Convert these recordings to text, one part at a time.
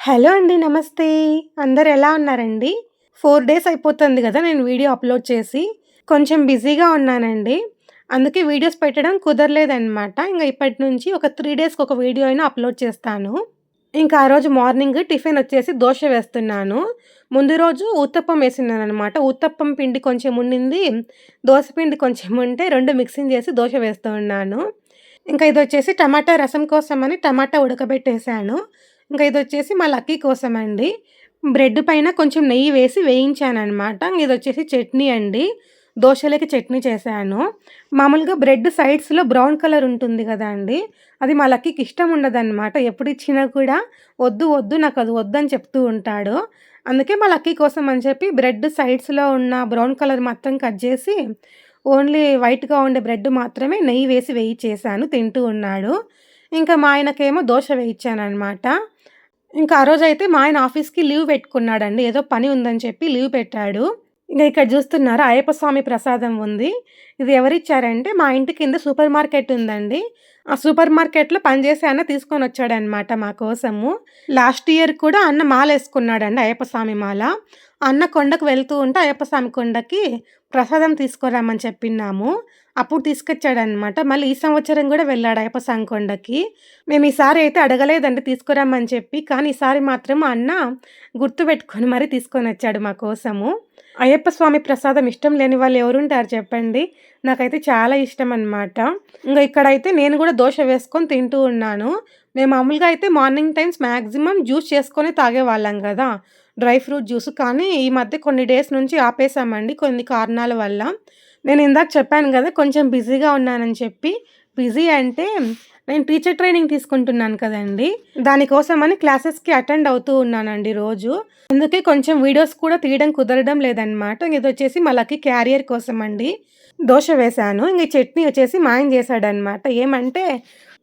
Hello అండి. నమస్తే. అందరు ఎలా ఉన్నారండి? ఫోర్ డేస్ అయిపోతుంది కదా నేను వీడియో అప్‌లోడ్ చేసి. కొంచెం బిజీగా ఉన్నానండి. అందుకే వీడియోస్ పెట్టడం కుదరలేదనమాట. ఇంకా ఇప్పటి నుంచి ఒక త్రీ డేస్‌కి ఒక వీడియో అయినా అప్‌లోడ్ చేస్తాను. ఇంకా ఆ రోజు మార్నింగ్ టిఫిన్ వచ్చేసి దోశ వేస్తున్నాను. ముందు రోజు ఉత్తప్పం వేసినాను అనమాట ఉత్తప్పం పిండి కొంచెం ఉండింది. దోస పిండి కొంచెం ఉంటే రెండు మిక్సింగ్ చేసి దోశ వేస్తూ ఉన్నాను. ఇంకా ఇదొచ్చేసి టమాటా రసం కోసమని టమాటా ఉడకబెట్టేసాను. ఇంకా ఇది వచ్చేసి మా లక్కీ కోసం అండి బ్రెడ్ పైన కొంచెం నెయ్యి వేసి వేయించానమాట ఇది వచ్చేసి చట్నీ అండి. దోశలకి చట్నీ చేశాను. మామూలుగా బ్రెడ్ సైడ్స్‌లో బ్రౌన్ కలర్ ఉంటుంది గదండీ! అది మా లక్కీకి ఇష్టం ఉండదనమాట. ఎప్పుడిచ్చినా కూడా వద్దు, వద్దు నాకు అది వద్దని చెప్తూ ఉంటాడు. అందుకే మా లక్కీ కోసం అని చెప్పి బ్రెడ్ సైడ్స్‌లో ఉన్న బ్రౌన్ కలర్ మొత్తం కట్ చేసి ఓన్లీ వైట్‌గా ఉండే బ్రెడ్ మాత్రమే నెయ్యి వేసి వేయి చేశాను తింటూ ఉన్నాడు. ఇంకా మా ఆయనకేమో దోశ వేయించానమాట ఇంకా ఆ రోజు అయితే మా ఆయన ఆఫీస్‌కి లీవ్ పెట్టుకున్నాడండి. ఏదో పని ఉందని చెప్పి లీవ్ పెట్టాడు. ఇంకా ఇక్కడ చూస్తున్నారు అయ్యప్ప స్వామి ప్రసాదం ఉంది. ఇది ఎవరిచ్చారంటే మా ఇంటి కింద సూపర్ మార్కెట్ ఉందండి. ఆ సూపర్ మార్కెట్‌లో పనిచేసే అన్న తీసుకొని వచ్చాడనమాట మా కోసము. లాస్ట్ ఇయర్ కూడా అన్న మాల వేసుకున్నాడండి అయ్యప్ప స్వామి మాల. అన్న కొండకు వెళ్తూ ఉంటే అయ్యప్ప స్వామి కొండకి ప్రసాదం తీసుకురమ్మని చెప్పిన్నాము. అప్పుడు తీసుకొచ్చాడనమాట. మళ్ళీ ఈ సంవత్సరం కూడా వెళ్ళాడు అయ్యప్ప సంకొండకి కొండకి. మేము ఈసారి అయితే అడగలేదండి తీసుకురమ్మని చెప్పి. కానీ ఈసారి మాత్రం మా అన్న గుర్తుపెట్టుకొని మరీ తీసుకొని వచ్చాడు మా కోసము. అయ్యప్ప స్వామి ప్రసాదం ఇష్టం లేని వాళ్ళు ఎవరుంటారు చెప్పండి? నాకైతే చాలా ఇష్టం అనమాట ఇంకా ఇక్కడైతే నేను కూడా దోశ వేసుకొని తింటూ ఉన్నాను. మేము మామూలుగా అయితే మార్నింగ్ టైమ్స్ మ్యాక్సిమం జ్యూస్ చేసుకొని తాగేవాళ్ళం కదా డ్రై ఫ్రూట్ జ్యూస్. కానీ ఈ మధ్య కొన్ని డేస్ నుంచి ఆపేసామండి కొన్ని కారణాల వల్ల. నేను ఇందాక చెప్పాను కదా కొంచెం బిజీగా ఉన్నానని చెప్పి. బిజీ అంటే నేను టీచర్ ట్రైనింగ్ తీసుకుంటున్నాను కదండి దానికోసం అని క్లాసెస్‌కి అటెండ్ అవుతూ ఉన్నానండి రోజు. అందుకే కొంచెం వీడియోస్ కూడా తీయడం కుదరడం లేదనమాట. ఇది వచ్చేసి లక్కీ క్యారియర్ కోసం అండి దోశ వేశాను. ఇంక చట్నీ వచ్చేసి మా ఆయన చేశాడనమాట. ఏమంటే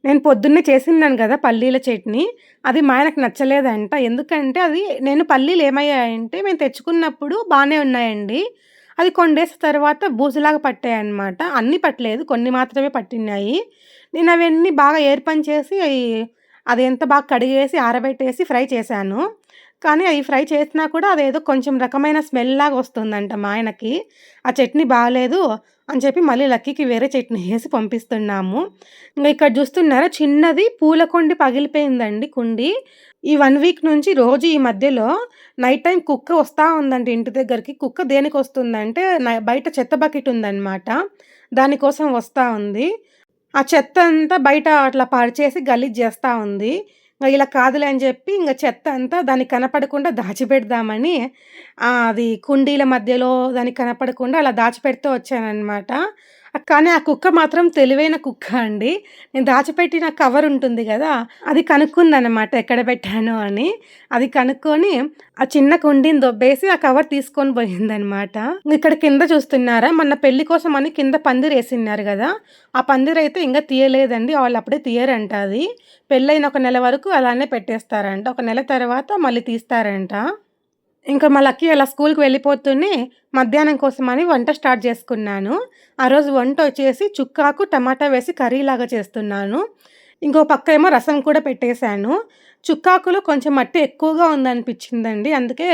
నేను పొద్దున్నే చేసిన్నాను కదా పల్లీల చట్నీ. అది మా ఆయనకు నచ్చలేదంట. ఎందుకంటే అది నేను పల్లీలు ఏమయ్యాయంటే మేము తెచ్చుకున్నప్పుడు బాగానే ఉన్నాయండి. అది కొండేసిన తర్వాత తర్వాత బూజులాగా పట్టాయన్నమాట. అన్నీ పట్టలేదు. కొన్ని మాత్రమే పట్టినాయి. నేను అవన్నీ బాగా ఏర్పని చేసి అది ఎంత బాగా కడిగేసి, ఆరబెట్టేసి ఫ్రై చేశాను. కానీ అవి ఫ్రై చేసినా కూడా అదేదో కొంచెం రకమైన స్మెల్‌లాగా వస్తుందంట మా ఆయనకి. ఆ చట్నీ బాగాలేదు అని చెప్పి మళ్ళీ లక్కీకి వేరే చట్నీ వేసి పంపిస్తున్నాము. ఇంకా ఇక్కడ చూస్తున్నారా చిన్నది పూల కొండి పగిలిపోయిందండి కుండి. ఈ వన్ వీక్ నుంచి రోజు ఈ మధ్యలో నైట్ టైం కుక్క వస్తూ ఉందండి ఇంటి దగ్గరికి. కుక్క దేనికొస్తుందంటే న బయట చెత్త బకెట్ ఉందన్నమాట దానికోసం వస్తూ ఉంది. ఆ చెత్త అంతా బయట అట్లా పరిచేసి గలీజ్ చేస్తూ ఉంది. ఇంకా ఇలా కాదులే అని చెప్పి ఇంకా చెత్త అంతా దానికి కనపడకుండా దాచిపెడదామని అది కుండీల మధ్యలో దానికి కనపడకుండా అలా దాచిపెడుతూ వచ్చాననమాట. కానీ ఆ కుక్క మాత్రం తెలివైన కుక్క అండి. నేను దాచిపెట్టిన కవర్ ఉంటుంది కదా అది కనుక్కుందనమాట ఎక్కడ పెట్టాను అని. అది కనుక్కొని ఆ చిన్న కుండీని దొబ్బేసి ఆ కవర్ తీసుకొని పోయిందనమాట. ఇక్కడ కింద చూస్తున్నారా మొన్న పెళ్ళి అని కింద పందిరేసిన్నారు కదా ఆ పందిరైతే ఇంకా తీయలేదండి. వాళ్ళు అప్పుడే తీయరంట అది. పెళ్ళైన ఒక నెల వరకు అలానే పెట్టేస్తారంట. ఒక నెల తర్వాత మళ్ళీ తీస్తారంట. ఇంకా మా లక్కీ అలా స్కూల్కి వెళ్ళిపోతూనే మధ్యాహ్నం కోసమని వంట స్టార్ట్ చేసుకున్నాను. ఆ రోజు వంట వచ్చేసి చుక్కాకు, టమాటా వేసి కర్రీలాగా చేస్తున్నాను. ఇంకో పక్క ఏమో రసం కూడా పెట్టేశాను. చుక్కాకులో కొంచెం మట్టి ఎక్కువగా ఉందనిపించిందండి. అందుకే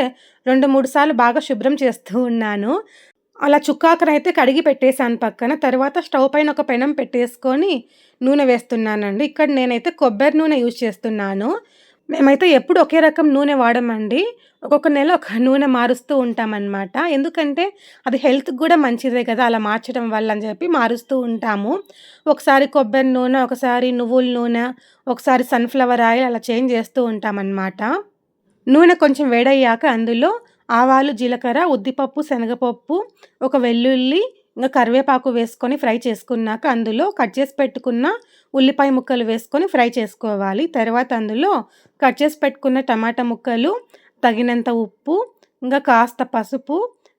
2, 3 సార్లు బాగా శుభ్రం చేస్తూ ఉన్నాను. అలా చుక్కాకునైతే కడిగి పెట్టేశాను పక్కన. తర్వాత స్టవ్ పైన ఒక పెనం పెట్టేసుకొని నూనె వేస్తున్నానండి. ఇక్కడ నేనైతే కొబ్బరి నూనె యూజ్ చేస్తున్నాను. మేమైతే ఎప్పుడు ఒకే రకం నూనె వాడమండి. ఒక్కొక్క నెల ఒక నూనె మారుస్తూ ఉంటామనమాట. ఎందుకంటే అది హెల్త్‌కి కూడా మంచిదే కదా అలా మార్చడం వల్ల అని చెప్పి మారుస్తూ ఉంటాము. ఒకసారి కొబ్బరి నూనె, ఒకసారి నువ్వుల నూనె, ఒకసారి సన్‌ఫ్లవర్ ఆయిల్ అలా చేంజ్ చేస్తూ ఉంటామనమాట. నూనె కొంచెం వేడయ్యాక అందులో ఆవాలు, జీలకర్ర, ఉద్దిపప్పు, శనగపప్పు, ఒక వెల్లుల్లి, ఇంకా కరివేపాకు వేసుకొని ఫ్రై చేసుకున్నాక అందులో కట్ చేసి పెట్టుకున్న ఉల్లిపాయ ముక్కలు వేసుకొని ఫ్రై చేసుకోవాలి. తర్వాత అందులో కట్ చేసి పెట్టుకున్న టమాటా ముక్కలు, తగినంత ఉప్పు, ఇంకా కాస్త పసుపు,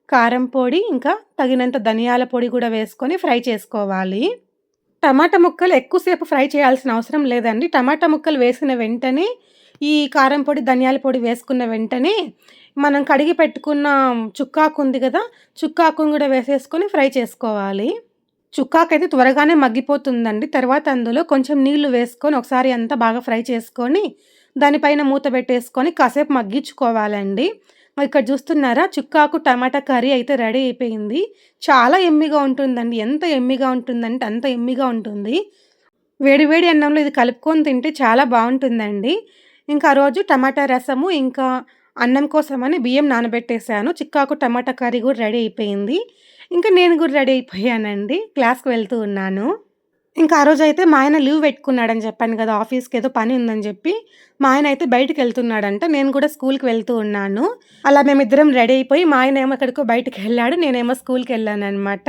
కారం పొడి, ఇంకా తగినంత ధనియాల పొడి కూడా వేసుకొని ఫ్రై చేసుకోవాలి. టమాటా ముక్కలు ఎక్కువ సేపు ఫ్రై చేయాల్సిన అవసరం లేదండి. టమాటా ముక్కలు వేసిన వెంటనే ఈ కారం పొడి, ధనియాల పొడి వేసుకున్న వెంటనే మనం కడిగి పెట్టుకున్న చుక్కాకు ఉంది కదా చుక్కాకుని కూడా వేసేసుకొని ఫ్రై చేసుకోవాలి. చుక్కాకైతే త్వరగానే మగ్గిపోతుందండి. తర్వాత అందులో కొంచెం నీళ్ళు వేసుకొని ఒకసారి అంతా బాగా ఫ్రై చేసుకొని దానిపైన మూత పెట్టేసుకొని కాసేపు మగ్గించుకోవాలండి. ఇక్కడ చూస్తున్నారా చుక్కాకు టమాటా కర్రీ అయితే రెడీ అయిపోయింది. చాలా ఎమ్మిగా ఉంటుందండి. ఎంత ఎమ్మిగా ఉంటుందంటే అంత ఎమ్మిగా ఉంటుంది. వేడి వేడి అన్నంలో ఇది కలుపుకొని తింటే చాలా బాగుంటుందండి. ఇంకా ఆ రోజు టమాటా రసము ఇంకా అన్నం కోసమని బియ్యం నానబెట్టేశాను. చిక్కాకు టమాటా కర్రీ కూడా రెడీ అయిపోయింది. ఇంకా నేను కూడా రెడీ అయిపోయానండి. క్లాస్కి వెళ్తూ ఉన్నాను. ఇంకా ఆ రోజు అయితే మా ఆయన లీవ్ పెట్టుకున్నాడని చెప్పాను కదా ఆఫీస్కి ఏదో పని ఉందని చెప్పి. మా ఆయన అయితే బయటకు వెళ్తున్నాడంట. నేను కూడా స్కూల్కి వెళ్తూ ఉన్నాను. అలా మేమిద్దరం రెడీ అయిపోయి మా ఆయన ఏమో ఎక్కడికో బయటకు వెళ్ళాడు. నేనేమో స్కూల్కి వెళ్ళాను అనమాట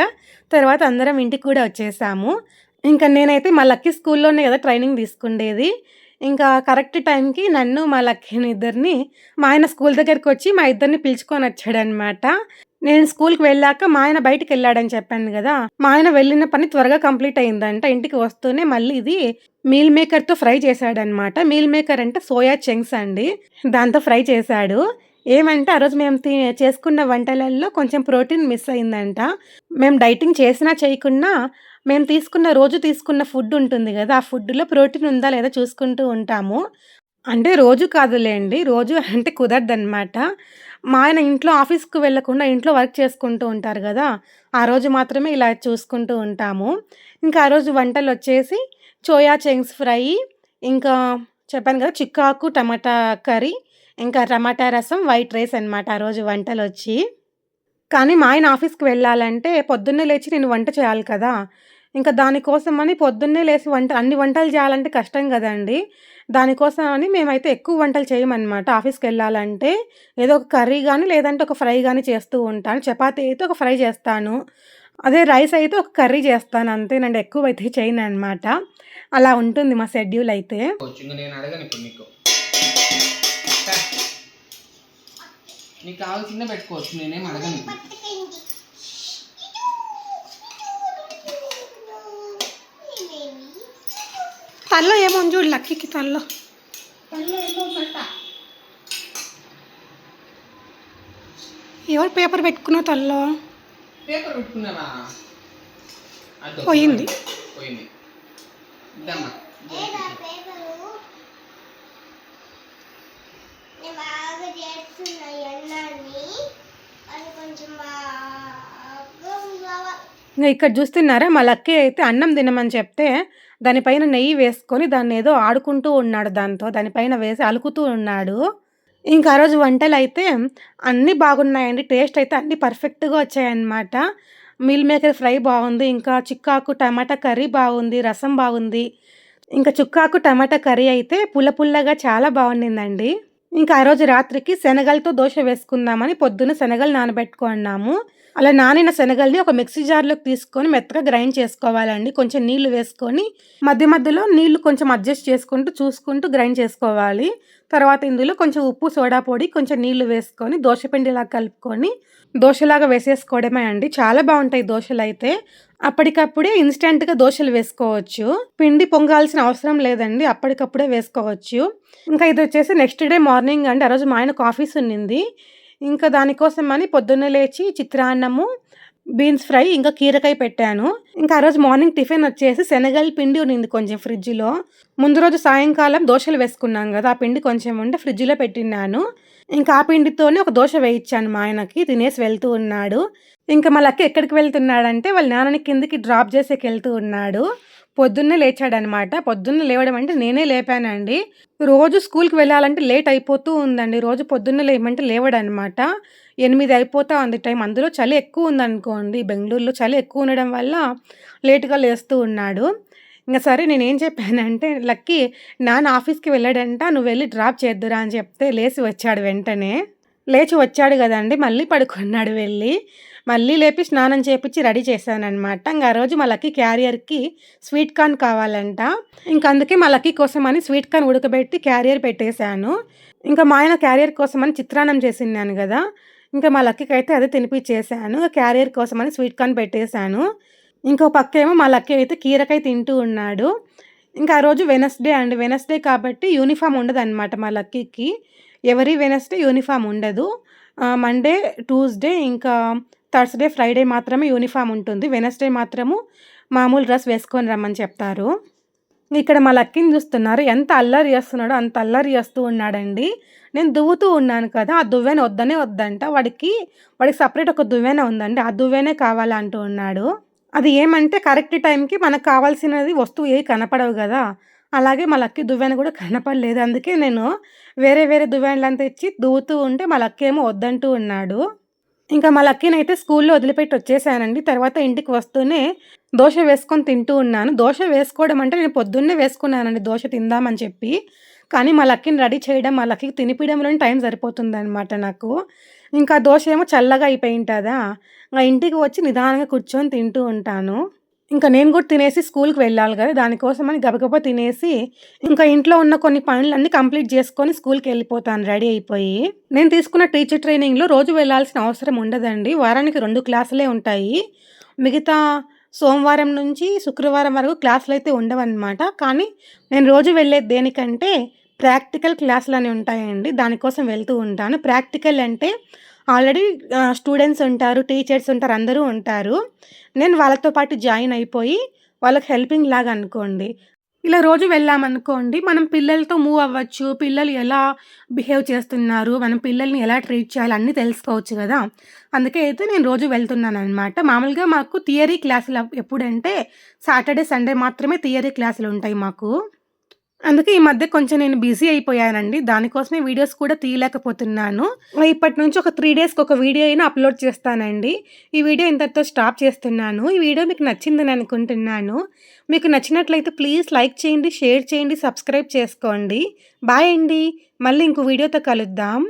తర్వాత అందరం ఇంటికి కూడా వచ్చేసాము. ఇంకా నేనైతే మా లక్కీ స్కూల్లోనే కదా ట్రైనింగ్ తీసుకుండేది. ఇంకా కరెక్ట్ టైంకి నన్ను మా లక్కీని ఇద్దరిని మా ఆయన స్కూల్ దగ్గరికి వచ్చి మా ఇద్దరిని పిలుచుకొని వచ్చాడనమాట నేను స్కూల్కి వెళ్ళాక మా ఆయన బయటకు వెళ్ళాడని చెప్పాను కదా మా ఆయన వెళ్ళిన పని త్వరగా కంప్లీట్ అయిందంట. ఇంటికి వస్తూనే మళ్ళీ ఇది మీల్ మేకర్తో ఫ్రై చేశాడనమాట మీల్ మేకర్ అంటే సోయా చెంగ్స్ అండి దాంతో ఫ్రై చేశాడు. ఏమంటే ఆ రోజు మేము చేసుకున్న వంటలలో కొంచెం ప్రోటీన్ మిస్ అయిందంట. మేము డైటింగ్ చేసినా చేయకుండా మేము తీసుకున్న రోజు తీసుకున్న ఫుడ్ ఉంటుంది కదా ఆ ఫుడ్లో ప్రోటీన్ ఉందా లేదా చూసుకుంటూ ఉంటాము అంటే రోజు కాదులేండి రోజు అంటే కుదరదనమాట మా ఆయన ఇంట్లో ఆఫీస్‌కి వెళ్ళకుండా ఇంట్లో వర్క్ చేసుకుంటూ ఉంటారు కదా ఆ రోజు మాత్రమే ఇలా చూసుకుంటూ ఉంటాము. ఇంకా ఆ రోజు వంటలు వచ్చేసి చోయా చెంగ్స్ ఫ్రై, ఇంకా చెప్పాను కదా! చిక్కాకు టమాటా కర్రీ, ఇంకా టమాటా రసం, వైట్ రైస్ అనమాట ఆ రోజు వంటలు వచ్చి కానీ మా ఆయన ఆఫీస్‌కి వెళ్ళాలంటే పొద్దున్నే లేచి నేను వంట చేయాలి కదా! ఇంకా దానికోసమని పొద్దున్నే లేసి వంట అన్ని వంటలు చేయాలంటే కష్టం కదండీ దానికోసం అని మేమైతే ఎక్కువ వంటలు చేయమనమాట. ఆఫీస్‌కెళ్ళాలంటే ఏదో ఒక కర్రీ కానీ లేదంటే ఒక ఫ్రై కానీ చేస్తూ ఉంటాను. చపాతీ అయితే ఒక ఫ్రై చేస్తాను. అదే రైస్ అయితే ఒక కర్రీ చేస్తాను అంతేనండి. ఎక్కువైతే చేయననమాట. అలా ఉంటుంది మా షెడ్యూల్ అయితే. నీకు కావాల్సిందే పెట్టుకోవచ్చు నేనేం అడగను తల్లో ఏమో చూడు లక్కీకి తల్లో. ఎవరు పేపర్ పెట్టుకున్నా పెట్టుకున్నావా? పోయింది. ఇంకా ఇక్కడ చూస్తున్నారా? మా లక్కీ అయితే అన్నం తినమని చెప్తే దానిపైన నెయ్యి వేసుకొని దాన్ని ఏదో ఆడుకుంటూ ఉన్నాడు దాంతో దానిపైన వేసి అలుకుతూ ఉన్నాడు. ఇంకా ఆ రోజు వంటలు అయితే అన్నీ బాగున్నాయండి. టేస్ట్ అయితే అన్నీ పర్ఫెక్ట్గా వచ్చాయన్నమాట. మిల్ మేకర్ ఫ్రై బాగుంది ఇంకా చిక్కాకు టమాటా కర్రీ బాగుంది రసం బాగుంది. ఇంకా చుక్కాకు టమాటా కర్రీ అయితే పుల్ల పుల్లగా చాలా బాగుండిందండి. ఇంకా ఆ రోజు రాత్రికి శనగలతో దోశ వేసుకుందామని పొద్దున్న శనగలు నానబెట్టుకున్నాము. అలా నానిన శనగల్ని ఒక మిక్సీ జార్లోకి తీసుకొని మెత్తగా గ్రైండ్ చేసుకోవాలండి. కొంచెం నీళ్ళు వేసుకొని మధ్య మధ్యలో నీళ్ళు కొంచెం అడ్జస్ట్ చేసుకుంటూ చూసుకుంటూ గ్రైండ్ చేసుకోవాలి. తర్వాత ఇందులో కొంచెం ఉప్పు సోడా పొడి కొంచెం నీళ్ళు వేసుకొని దోశపిండిలా కలుపుకొని దోశలాగా వేసేసుకోవడమే అండి. చాలా బాగుంటాయి దోశలు అయితే. అప్పటికప్పుడే ఇన్స్టెంట్గా దోశలు వేసుకోవచ్చు. పిండి పొంగాల్సిన అవసరం లేదండి. అప్పటికప్పుడే వేసుకోవచ్చు. ఇంకా ఇది వచ్చేసి నెక్స్ట్ డే మార్నింగ్ అండి. ఆ రోజు మా ఆయనకు ఆఫీస్ ఉన్నింది. ఇంకా దానికోసం అని పొద్దున్నే లేచి చిత్రాన్నము బీన్స్ ఫ్రై ఇంకా కీరకాయ పెట్టాను. ఇంకా ఆ రోజు మార్నింగ్ టిఫిన్ వచ్చేసి శనగల పిండి ఉన్నింది కొంచెం ఫ్రిడ్జ్లో. ముందు రోజు సాయంకాలం దోశలు వేసుకున్నాం కదా ఆ పిండి కొంచెం ఉంటే ఫ్రిడ్జ్లో పెట్టినాను ఇంకా ఆ పిండితోనే ఒక దోశ వేయించాను మా ఆయనకి తినేసి వెళ్తూ ఉన్నాడు. ఇంకా మళ్ళీ అక్క ఎక్కడికి వెళ్తున్నాడంటే వాళ్ళ నాన్నని కిందికి డ్రాప్ చేసేకి వెళ్తూ ఉన్నాడు. పొద్దున్నే లేచాడనమాట. పొద్దున్న లేవడం అంటే నేనే లేపానండి. రోజు స్కూల్కి వెళ్ళాలంటే లేట్ అయిపోతూ ఉందండి. రోజు పొద్దున్న లేమంటే లేవడనమాట. ఎనిమిది అయిపోతా ఉంది టైం. అందులో చలి ఎక్కువ ఉందనుకోండి. బెంగళూరులో చలి ఎక్కువ ఉండడం వల్ల లేటుగా లేస్తూ ఉన్నాడు. ఇంకా సరే నేనేం చెప్పానంటే లక్కీ నాన్న ఆఫీస్కి వెళ్ళాడంట. నువ్వు వెళ్ళి డ్రాప్ చేద్దురా అని చెప్తే లేచి వచ్చాడు వెంటనే. లేచి వచ్చాడు కదండి. మళ్ళీ పడుకున్నాడు వెళ్ళి. మళ్ళీ లేపి స్నానం చేపించి రెడీ చేశానమాట ఇంకా ఆ రోజు మా లక్కీ క్యారియర్కి స్వీట్ కార్న్ కావాలంట. ఇంకా అందుకే మా లక్కీ కోసం అని స్వీట్ కార్న్ ఉడకబెట్టి క్యారియర్ పెట్టేశాను. ఇంకా మా ఆయన క్యారియర్ కోసం అని చిత్రాన్నం చేసిన్నాను కదా. ఇంకా మా లక్కీకి అయితే అదే తినిపించేసాను క్యారియర్ కోసం అని స్వీట్ కార్న్ పెట్టేశాను. ఇంకో పక్క ఏమో మా లక్కీ అయితే కీరకాయ తింటూ ఉన్నాడు. ఇంకా ఆ రోజు వెనస్డే అండి. వెనస్డే కాబట్టి యూనిఫామ్ ఉండదు అనమాట మా లక్కీకి. ఎవరి వెనస్డే యూనిఫామ్ ఉండదు. మండే ట్యూస్డే ఇంకా థర్స్డే ఫ్రైడే మాత్రమే యూనిఫామ్ ఉంటుంది వెనస్డే మాత్రము మామూలు డ్రెస్ వేసుకొని రమ్మని చెప్తారు ఇక్కడ మా లక్కీని చూస్తున్నారు. ఎంత అల్లరి చేస్తున్నాడో అంత అల్లరి చేస్తూ ఉన్నాడండి. నేను దువ్వుతూ ఉన్నాను కదా! ఆ దువ్వెన వద్దనే వద్దంట. వాడికి వాడికి సపరేట్ ఒక దువ్వెన ఉందండి. ఆ దువ్వెనే కావాలంటూ ఉన్నాడు. అది ఏమంటే కరెక్ట్ టైంకి మనకు కావాల్సినది వస్తువు ఏవి కనపడవు కదా అలాగే మా లక్కీ దువ్వెన కూడా కనపడలేదు. అందుకే నేను వేరే వేరే దువ్వెనలను తెచ్చి దువ్వుతూ ఉంటే మా లక్కీ ఏమో వద్దంటూ ఉన్నాడు. ఇంకా మా లక్కీనైతే స్కూల్‌లో వదిలిపెట్టి వచ్చేసానండి. తర్వాత ఇంటికి వస్తూనే దోశ వేసుకొని తింటూ ఉన్నాను. దోశ వేసుకోవడం అంటే నేను పొద్దున్నే వేసుకున్నానండి దోశ తిందామని చెప్పి. కానీ మా లక్కీని రెడీ చేయడం, మా లక్కీకి తినిపీయడంలోనే టైం సరిపోతుందన్నమాట నాకు. ఇంకా దోశ ఏమో చల్లగా అయిపోయుంటదా! ఇంగ ఇంటికి వచ్చి నిదానంగా కూర్చొని తింటూ ఉంటాను. ఇంకా నేను కూడా తినేసి స్కూల్‌కి వెళ్ళాలి కదా దానికోసం అని గబగబా తినేసి ఇంకా ఇంట్లో ఉన్న కొన్ని పనులన్నీ కంప్లీట్ చేసుకొని స్కూల్కి వెళ్ళిపోతాను రెడీ అయిపోయి. నేను తీసుకున్న టీచర్ ట్రైనింగ్‌లో రోజు వెళ్ళాల్సిన అవసరం ఉండదండి. వారానికి రెండు క్లాసులే ఉంటాయి. మిగతా సోమవారం నుంచి శుక్రవారం వరకు క్లాసులు అయితే ఉండవనమాట. కానీ నేను రోజు వెళ్ళేది దేనికంటే ప్రాక్టికల్ క్లాసులు అని ఉంటాయండి. దానికోసం వెళ్తూ ఉంటాను. ప్రాక్టికల్ అంటే ఆల్రెడీ స్టూడెంట్స్ ఉంటారు, టీచర్స్ ఉంటారు, అందరూ ఉంటారు. నేను వాళ్ళతో పాటు జాయిన్ అయిపోయి వాళ్ళకి హెల్పింగ్ లాగా అనుకోండి. ఇలా రోజు వెళ్ళామనుకోండి మనం పిల్లలతో మూవ్ అవ్వచ్చు. పిల్లలు ఎలా బిహేవ్ చేస్తున్నారు, మనం పిల్లల్ని ఎలా ట్రీట్ చేయాలి అన్నీ తెలుసుకోవచ్చు కదా అందుకే అయితే నేను రోజు వెళ్తున్నాను అనమాట మామూలుగా మాకు థియరీ క్లాసులు ఎప్పుడంటే సాటర్‌డే, సండే మాత్రమే థియరీ క్లాసులు ఉంటాయి మాకు. అందుకే ఈ మధ్య కొంచెం నేను బిజీ అయిపోయానండి. దానికోసమే వీడియోస్ కూడా తీయలేకపోతున్నాను. ఇప్పటి నుంచి ఒక త్రీ డేస్‌కి ఒక వీడియో అయినా అప్‌లోడ్ చేస్తానండి. ఈ వీడియో ఇంతటితో స్టాప్ చేస్తున్నాను. ఈ వీడియో మీకు నచ్చిందని అనుకుంటున్నాను. మీకు నచ్చినట్లయితే ప్లీజ్ లైక్ చేయండి, షేర్ చేయండి, సబ్స్క్రైబ్ చేసుకోండి. బాయ్ అండి. మళ్ళీ ఇంకో వీడియోతో కలుద్దాం.